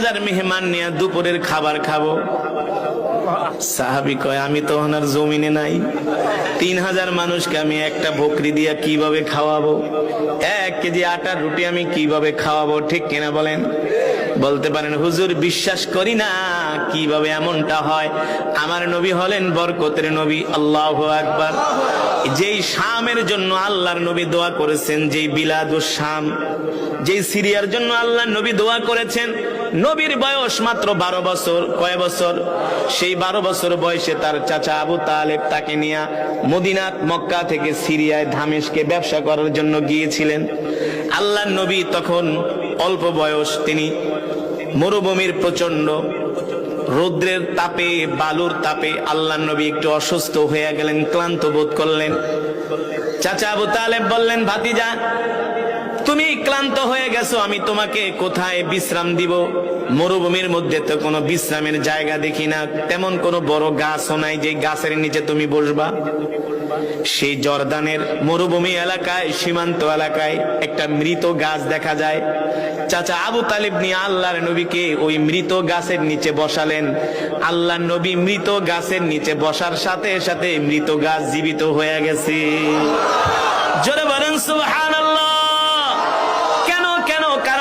হাজার মেহমান নিয়ে দুপুরের খাবার খাব। সাহাবি কয়, আমি তো ওনার জমিনে নাই। তিন হাজার মানুষকে আমি একটা বকরি দিয়া কীভাবে খাওয়াবো? এক কেজি আটার রুটি আমি কীভাবে খাওয়াবো? ঠিক কিনা বলেন? বলতে পারেন, হুজুর, বিশ্বাস করি না কীভাবে এমনটা হয়। আমার নবী হলেন বরকতের নবী, আল্লাহ আকবার। যেই শামের জন্য আল্লাহর নবী দোয়া করেছেন, যেই বিলাদ শাম, যেই সিরিয়ার জন্য আল্লাহ নবী দোয়া করেছেন নবীর বয়স মাত্র বারো বছর, কয় বছর? সেই বারো বছর বয়সে তার চাচা আবু তালেব তাকে নিয়ে মদিনাত মক্কা থেকে সিরিয়ায় ধামেশকে ব্যবসা করার জন্য গিয়েছিলেন। আল্লাহ নবী তখন অল্প বয়স, তিনি মরুভূমির প্রচণ্ড রৌদ্রের তাপে, বালুর তাপে আল্লাহ নবী একটু অসুস্থ হয়ে গেলেন, ক্লান্ত বোধ করলেন। চাচা আবু তালেব বললেন, ভাতিজা, তুমি ক্লান্ত হয়ে গেছো, আমি তোমাকে কোথায় বিশ্রাম দিব? মরুভূমির মধ্যে তো কোনো বিশ্রামের জায়গা দেখি না, তেমন কোনো বড় গাছও নাই যে গাছের নিচে তুমি বসবা। সেই জর্দানের মরুভূমি এলাকায়, সীমান্ত এলাকায় একটা মৃত গাছ দেখা যায়। চাচা আবু তালিব নিয়ে আল্লাহর নবীকে ওই মৃত গাছের নিচে বসালেন। আল্লাহ নবী মৃত গাছের নিচে বসার সাথে সাথে মৃত গাছ জীবিত হয়ে গেছে। জোরে বলেন, সুবহানাল্লাহ।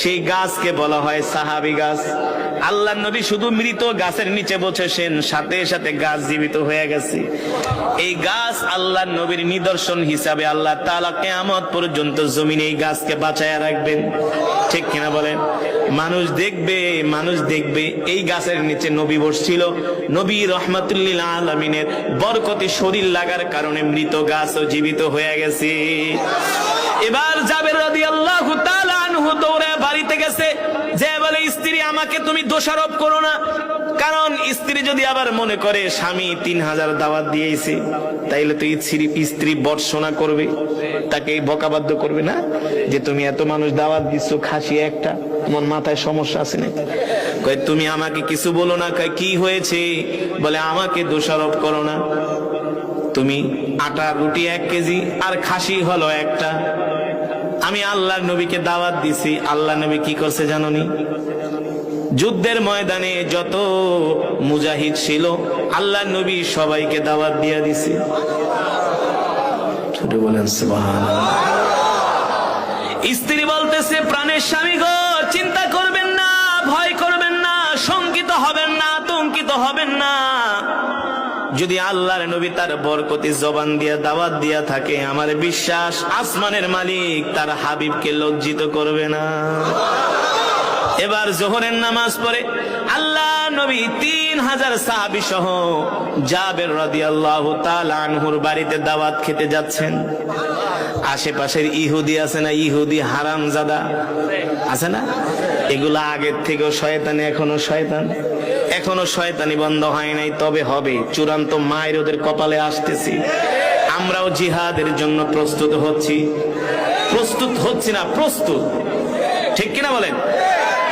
সেই গাছকে বলা হয় সাহাবি গাছ। আল্লাহ নবী শুধু মৃত গাছের নিচে বসেছেন, সাথে সাথে গাছ জীবিত হয়ে গেছে। এই গাছ আল্লাহ নবীর নিদর্শন হিসাবে আল্লাহ তাআলা কিয়ামত পর্যন্ত জমিনে এই গাছকে বাঁচায়া রাখবেন। ঠিক কিনা বলেন? মানুষ দেখবে মানুষ দেখবে, এই গাছের নিচে নবী বসছিল। নবী রহমাতুল্লিল আলমিনের বরকতি শরীর লাগার কারণে মৃত গাছও জীবিত হয়ে গেছে। এবার যাবের রাদি আল্লাহ আনহু দৌড়ে বাড়িতে গেছে, যে বলে, স্ত্রী, আমাকে তুমি দোষারোপ করো না। কারণ স্ত্রী যদি আবার মনে করে, স্বামী তিন হাজার দাওয়াত দিয়েছে, তাইলে তো স্ত্রী স্ত্রী বর্ষনা করবে তাকে বকাবাদ্য করবে না? যে, তুমি এত মানুষ দাওয়াত দিচ্ছ, খাসি একটা, তোমার মাথায় সমস্যা আছে না কয়, তুমি আমাকে কিছু বলো না। কি হয়েছে? বলে, আমাকে দোষারোপ করো না। তুমি আটা, রুটি এক কেজি, আর খাসি হলো একটা। আমি আল্লাহর নবীকে দাওয়াত দিছি। আল্লাহ নবী কি করছে জাননি? যুদ্ধের ময়দানে যত মুজাহিদ ছিল আল্লাহ নবী সবাইকে দাওয়াত দিয়া দিছে। স্ত্রী বলতেছে, প্রাণের স্বামী গো, চিন্তা যদি আল্লাহর নবী তার বরকতি জবান দিয়া, দাওয়াত দিয়া থাকে, আমার বিশ্বাস আসমানের মালিক তার হাবিবকে লজ্জিত করবে না। এবার জোহরের নামাজ পড়ে আল্লাহ নবী তিন হাজার সাহাবি সহ জাবের রাদি আল্লাহ আনহুর বাড়িতে দাওয়াত খেতে যাচ্ছেন। আশেপাশের ইহুদি আছে না, ইহুদি হারাম জাদা আছে না? এগুলো আগের থেকেও শয়তানি, এখনও শয়তান। এখনও শয়তানি বন্ধ হয় নাই, তবে হবে। চূড়ান্ত মায়ের ওদের কপালে আসতেছি। আমরাও জিহাদের জন্য প্রস্তুত হচ্ছি। প্রস্তুত হচ্ছি না, প্রস্তুত। ঠিক কিনা বলেন?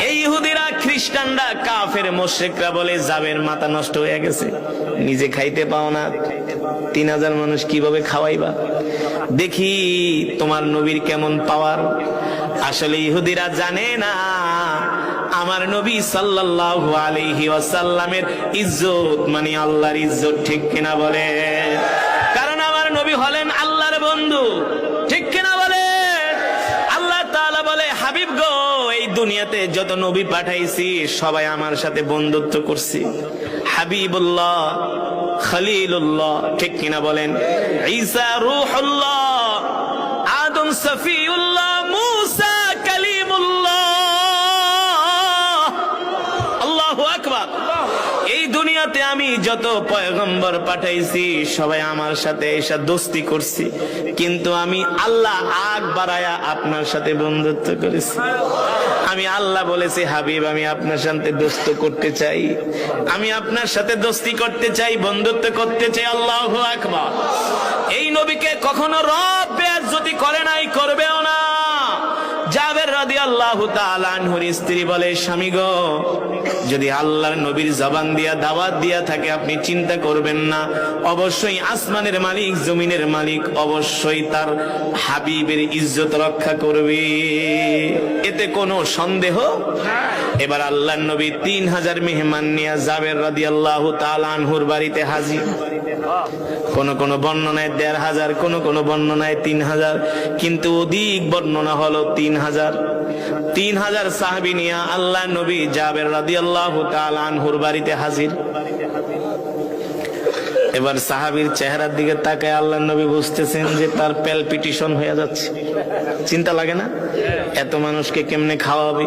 এই ইহুদিরা, খ্রিস্টানরা, কাফের মোশেকরা বলে যাবের মাথা নষ্ট হয়ে গেছে। নিজে খাইতে পাও না। তিন হাজার মানুষ কীভাবে খাওয়াইবা? দেখি তোমার নবীর কেমন পাওয়ার। আসলে ইহুদিরা জানে না আমার নবী সাল্লাল্লাহু আলাইহি ওয়াসাল্লামের ইজ্জত মানে আল্লাহর ইজ্জত ঠিক কিনা বলে? কারণ আমার নবী হলেন আল্লাহর বন্ধু, ঠিক কিনা বলে? আল্লাহ তাআলা বলে, হাবিব গো, এই দুনিয়াতে যত নবী পাঠাইছি, সবাই আমার সাথে বন্ধুত্ব করছি। হাবিবুল্লাহ, খলিলুল্লাহ, ঠিক কিনা বলেন? ঈসা রূহুল্লাহ, আদম সফিউল্লাহ যত পয়গম্বর পাঠাইছি, সবাই আমার সাথে এসে দোস্তি করছি। কিন্তু আমি আল্লাহ আগ বাড়ায়া আপনার সাথে বন্ধুত্ব করেছি। আমি আল্লাহ বলেছি, হাবিব, আমি আপনার সাথে দোস্ত করতে চাই। আমি আপনার সাথে দোস্তি করতে চাই, বন্ধুত্ব করতে চাই। আল্লাহ আকবার। এই নবীকে কখনো রব বেয়াজ্জতি করে নাই, করবেও না। রাদি আল্লাহ আনহুর স্ত্রী বলে, স্বামী গো, যদি আল্লাহর নবীর জবান দিয়া, দাওয়াত দিয়া থাকে, আপনি চিন্তা করবেন না। অবশ্যই আসমানের মালিক, জমিনের মালিক, অবশ্যই তার হাবিবের ইজ্জত রক্ষা করবে। এতে কোনো সন্দেহ? এবার আল্লাহর নবী তিন হাজার মেহমান নিয়ে জাবের রাদিয়াল্লাহু তাআলা আনহুর বাড়িতে হাজির। কোন কোন বর্ণনায় দেড় হাজার, কোন কোন বর্ণনায় তিন হাজার, কিন্তু অধিক বর্ণনা হলো তিন হাজার। তিন হাজার সাহাবি নিয়া আল্লাহ নবী জাবের রাদি আল্লাহ আনহুর বাড়িতে হাজির। এবার সাহাবির চেহারার দিকে তাকায় আল্লাহ নবী বুঝতেছেন যে তার প্যালপিটিশন হয়ে যাচ্ছে। চিন্তা লাগে না? এত মানুষকে কেমনে খাওয়াবে?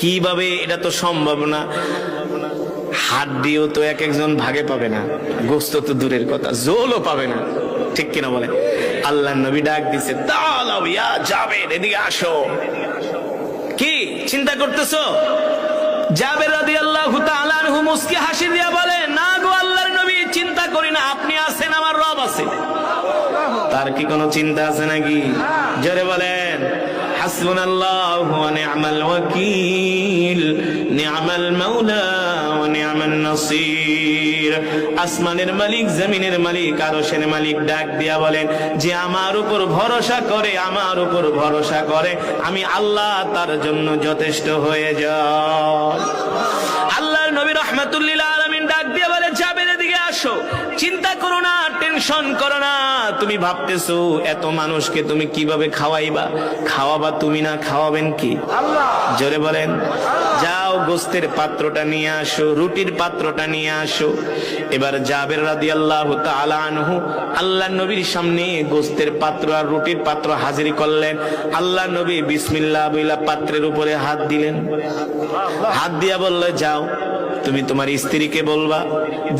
কীভাবে? এটা তো সম্ভব না। দিয়েও তো এক একজন ভাগে পাবে না। গোস্ত তো দূরের কথা, জোলও পাবে না। ঠিক কিনা বলে? আল্লাহ নবী ডাক দিছে এদিকে আসো। কি, চিন্তা করতেছো? যাবে রাদি আল্লাহ আনহু মুসকি হাসি দিয়া বলে, না গো আল্লাহর নবী, চিন্তা করি না, আপনি আছেন, আমার রব আছে। তার কি কোনো চিন্তা আছে নাকি? জোরে বলেন, হাসবুনাল্লাহু ওয়া নি'মাল ওয়াকিল, নি'মাল মাওলা। নাসির। আসমানের মালিক জমিনের মালিক আরশের মালিক ডাক দিয়া বলেন যে আমার উপর ভরসা করে আমার উপর ভরসা করে আমি আল্লাহ তার জন্য যথেষ্ট হয়ে যায় আল্লাহর নবী রহমাতুল্লিল আলামিন ডাক দিয়ে বলে আসো চিন্তা করো না টেনশন করো না। তুমি ভাবতেছো এত মানুষকে তুমি কীভাবে খাওয়াইবা? খাওয়াবা তুমি না খাওয়াবেন কি? জোরে বলেন যাও গোস্তের পাত্রটা নিয়ে আসো, রুটির পাত্রটা নিয়ে আসো। এবার জাবের রাদি আল্লাহ আনহু আল্লাহ নবীর সামনে গোস্তের পাত্র আর রুটির পাত্র হাজির করলেন। আল্লাহ নবী বিসমিল্লাহ বইলা পাত্রের উপরে হাত দিলেন। হাত দিয়া বললে, যাও, তুমি তোমার স্ত্রীকে বলবা,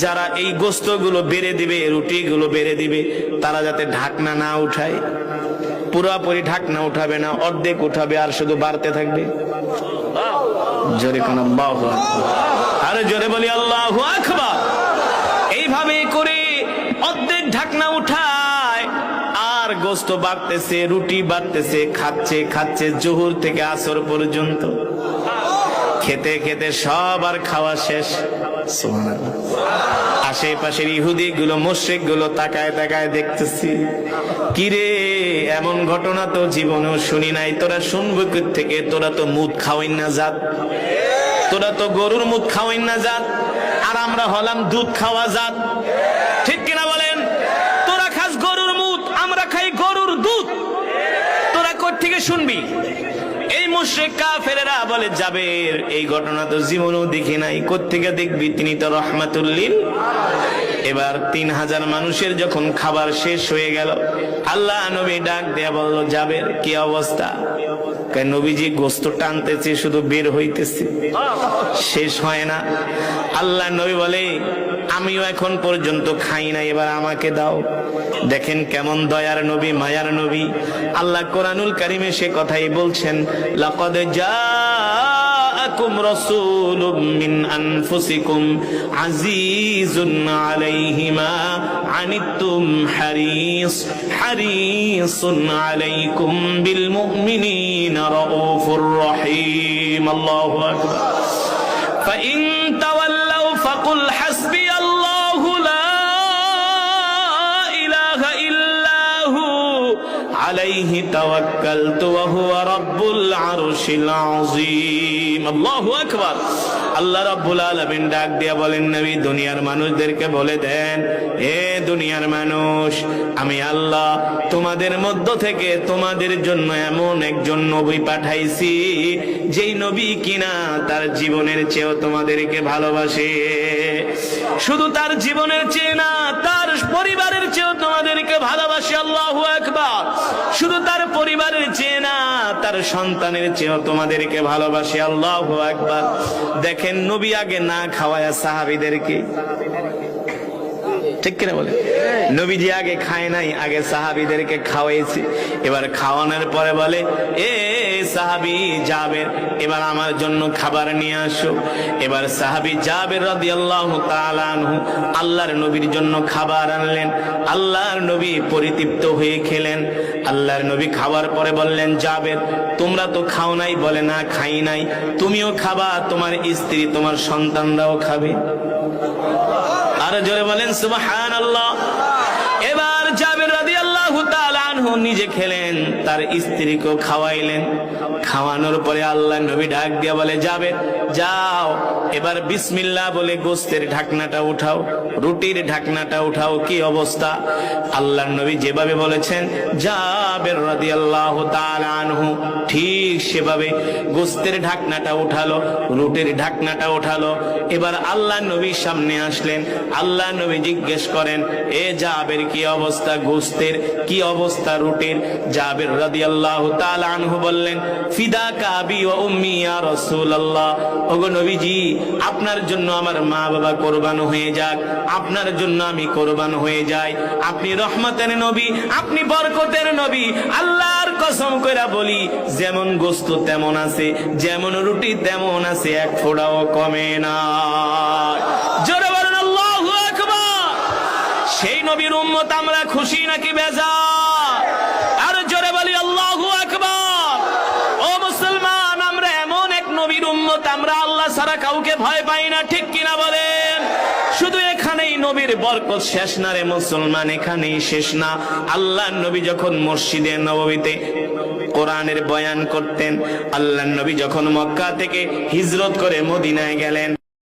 যারা এই গোস্তগুলো বেড়ে দিবে রুটি গুলো বেড়ে দিবে, তারা যাতে ঢাকনা না উঠায়। পুরাপুরি ঢাকনা উঠাবে না, অর্ধেক উঠাবে আর শুধু বাড়তে থাকবে। জোরে কোন আরে জোরে বলি, আল্লাহ এইভাবে করে অর্ধেক ঢাকনা গোস্ত বাড়তেছে, রুটি বাড়তেছে, খাচ্ছে খাচ্ছে জোহর থেকে আসর পর্যন্ত। খেতে খেতে সব আর খাওয়া শেষ। আশেপাশের ইহুদি গুলো মুশ্রিকগুলো তাকায় তাকায় দেখতেছি। কিরে এমন ঘটনা তো জীবনেও শুনি নাই। তোরা শুনব থেকে তোরা তো মুদ খাওয়াই না জাত। তোরা তো গরুর মুদ খাওয়াই না জাত। আর আমরা হলাম দুধ খাওয়া জাত। ঠিক কিনা বলেন? তোরা খাস গরুর মুদ, আমরা খাই গরুর দুধ। তোরা থেকে শুনবি? এই মুশ্রিক কাফেরেরা বলে যাবে এই ঘটনা তো জীবনেও দেখি নাই। কোত্থেকে দেখবি? তিনি তো রহমাতুল্লিল এবার তিন হাজার মানুষের যখন খাবার শেষ হয়ে গেল, আল্লাহ নবী ডাক দেয়া বলল যাবে কি অবস্থা? নবীজি গোস্ত টানতেছে, শুধু বের হইতেছে। শেষ হয় না। আল্লাহ নবী বলে, আমিও এখন পর্যন্ত খাই না এবার আমাকে দাও। দেখেন কেমন দয়ার নবী, মায়ার নবী। আল্লাহ কোরআনুল কারিমে সে কথাই বলছেন, লাকদ জাআকুম جاءكم رسول من أنفسكم عزيز عليه ما عنتم حريص حريص عليكم بالمؤمنين رؤوف رحيم. الله أكبر. فإن تولوا فقل حسبي الله لا إله إلا هو عليه توكلت وهو رب العرش العظيم. আল্লাহ ডাক দিয়া বলেন দুনিয়ার মানুষদেরকে বলে দেন, এ দুনিয়ার মানুষ, আমি আল্লাহ তোমাদের মধ্য থেকে তোমাদের জন্য এমন একজন নবী পাঠাইছি, যেই নবী কিনা তার জীবনের চেয়েও তোমাদেরকে ভালোবাসে। শুধু তার জীবনের চেয়ে না, তার পরিবারের চেয়েও সন্তানের চেয়েও তোমাদেরকে ভালোবাসে, আল্লাহ একবার দেখেন নবী আগে না খাওয়ায় সাহাবিদেরকে। ঠিক কিনা বলে নবীজি আগে খায় নাই, আগে সাহাবিদেরকে খাওয়াইছে। এবার খাওয়ানোর পরে বলে, এ সাহাবি যাবের এবার আমার জন্য খাবার নিয়ে আসো। এবার সাহাবি রাদিয়াল্লাহু তাআলা আনহু আল্লাহর নবীর জন্য খাবার আনলেন। আল্লাহর নবী পরিতৃপ্ত হয়ে খেলেন। আল্লাহর নবী খাওয়ার পরে বললেন যাবের তোমরা তো খাও নাই, বলে না, খাই নাই। তুমিও খাবা, তোমার স্ত্রী তোমার সন্তানরাও খাবে। আর জোরে বলেন সুবাহ এবার তাআলা আনহু নিজে খেলেন, তার স্ত্রীকেও খাওয়াইলেন। খাওয়ানোর পরে আল্লাহ নবী ডাক দিয়া বলে, যাবে, যাও। এবার বিসমিল্লাহ বলে গোস্তের ঢাকনাটা উঠাও, রুটির ঢাকনাটা উঠাও, কি অবস্থা? আল্লাহ নবী যেভাবে বলেছেন, জাবের রাদিয়াল্লাহু তাআলা আনহু, ঠিক সেভাবে গোস্তের ঢাকনাটা উঠালো, রুটির ঢাকনাটা উঠালো। এবার আল্লাহ নবীর সামনে আসলেন, আল্লাহ নবী জিজ্ঞেস করেন, এ জাবের কি অবস্থা? গোস্তের কি অবস্থা? রুটির জাবের রাদিয়াল্লাহু তাআলা আনহু বললেন, ফিদা কাবি ও উম্মি ইয়া রাসূলুল্লাহ। ওগো নবীজি, আপনার জন্য আমার মা বাবা কোরবান হয়ে যাক, আপনার জন্য আমি কোরবান হয়ে যাই। আপনি রহমতের নবী, আপনি বরকতের নবী, আল্লাহর কসম কইরা বলি, যেমন গোস্ত তেমন আছে, যেমন রুটি তেমন আছে, এক ফোঁটাও কমে না। জোরে বলেন, আল্লাহু সেই নবীর উম্মত আমরা খুশি নাকি বেজা বরকত শেষ না রে মুসলমান, এখানেই শেষ না। আল্লাহ নবী যখন মসজিদে নবীতে কোরআনের বয়ান করতেন আল্লাহ নবী যখন মক্কা থেকে হিজরত করে মদিনায় গেলেন